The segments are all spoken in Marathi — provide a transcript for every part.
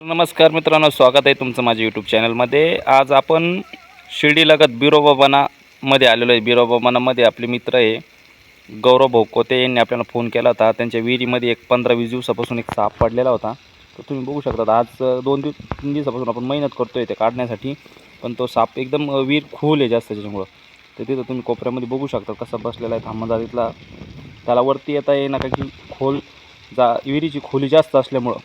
नमस्कार मित्रांनो स्वागत आहे तुमचं माझ्या यूट्यूब चॅनलमध्ये आज आपण शिर्डीलगत बिरोबाबानामध्ये आलेलो आहे. बिरोबाबानामध्ये आपले मित्र आहे गौरव भोकोते यांनी आपल्याला फोन केला होता. त्यांच्या विहिरीमध्ये एक पंधरा वीस दिवसापासून एक साप पडलेला होता. तर तुम्ही बघू शकता आज दोन दिवस तीन दिवसापासून आपण मेहनत करतो आहे ते काढण्यासाठी. पण तो साप एकदम विहीर खोल आहे जास्त त्याच्यामुळं. तर तिथं तुम्ही कोपऱ्यामध्ये बघू शकता कसा बसलेला आहे. थांबदारीतला त्याला वरती येता येईना का की खोल जा विहिरीची खोली जास्त असल्यामुळं.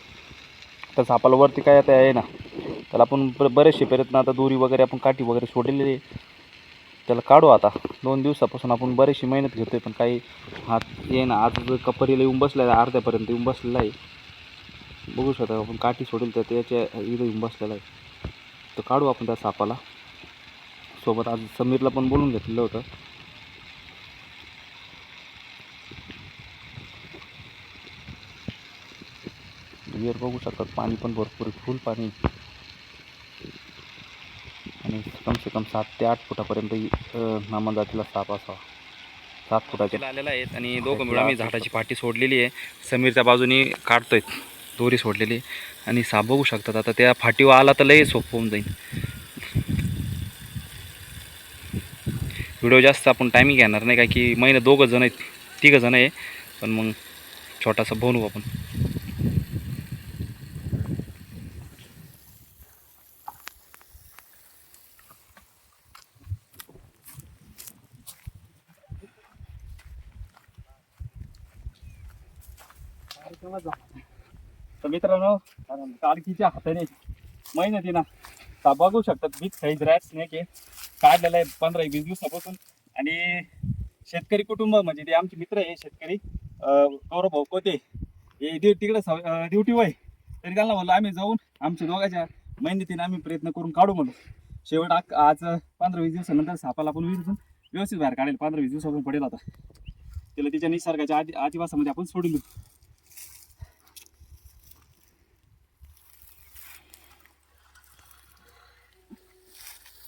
तर सापाला वरती काय आता आहे ना त्याला आपण ब बरेचसे प्रयत्न आता दोरी वगैरे आपण काठी वगैरे सोडलेली आहे. त्याला काढू आता. दोन दिवसापासून आपण बरीचशी मेहनत घेतो आहे पण काही हात ये ना आज कपरीला येऊन बसलेला आहे अर्ध्यापर्यंत येऊन बसलेला आहे. बघू शकता आपण काठी सोडेल तर त्याच्या इथं येऊन बसलेला आहे. तर काढू आपण त्या सापाला. सोबत आज समीरला पण बोलून घेतलेलं होतं. विहीर बघू शकतात. पाणी पण भरपूर आहे, फुल पाणी. आणि कम से कम सात ते आठ फुटापर्यंत नामा जातीला साप असावा सात फुटाचे आलेला आहेत आणि दोघं मिळून आम्ही झाडाची पाठी सोडलेली आहे. समीरच्या बाजूनी काढतोय. दोरी सोडलेली. आणि साप बघू शकतात. आता त्या फाटीवर आला तर लय सोपं होऊन जाईल. व्हिडिओ जास्त आपण टायमिंग घेणार नाही काय की महिना दोघं जण आहेत. तिघं जण आहे. पण मग छोटासा बनवू आपण. तर मित्रांनो काडकीच्या हाताने मेहनतीनं ता बघू शकतात बिग साईज रॅट स्नेक आहे काढलेला आहे पंधरा वीस दिवसापासून. आणि शेतकरी कुटुंब म्हणजे ते आमचे मित्र आहे शेतकरी गौरव भाऊ कोते हे दि- तिकडे ड्युटी वय तरी त्यांना म्हणलं आम्ही जाऊन आमच्या दोघांच्या मेहनतीने आम्ही प्रयत्न करून काढू म्हणून. शेवट आज पंधरा वीस दिवसानंतर सापाला आपण विहिरीतून व्यवस्थित बाहेर काढेल पंधरा वीस दिवसापासून पडेल आता. त्याला तिच्या निसर्गाच्या आदि आदिवासामध्ये आपण सोडून देऊ.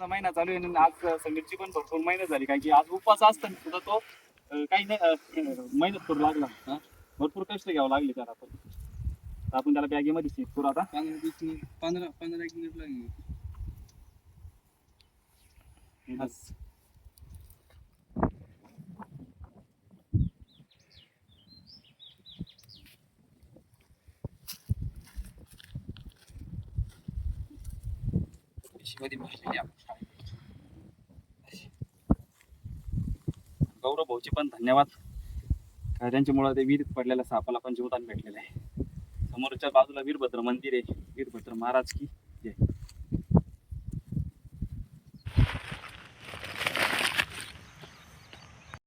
महिना चालू आहे आणि आज संगीतची पण भरपूर मेहनत झाली कारण की आज उपवास असताना सुद्धा तो अं, काही नाही अं, मेहनत करू लागला हा. भरपूर कष्ट घ्यावं लागले त्याला आपण तर आपण त्याला बॅगेमध्ये शेत करू आता पंधरा वीस मिनिट पंधरा पंधरा एक मिनिट लागेल. पिशवीमध्ये भरलेली आपण गौरव भाऊचे पण धन्यवाद. कारण त्यांच्यामुळे ते विहिरीत पडलेल्या सापाला पण जीवदान भेटलेलं आहे. समोरच्या बाजूला वीरभद्र मंदिर आहे. वीरभद्र महाराज की जय.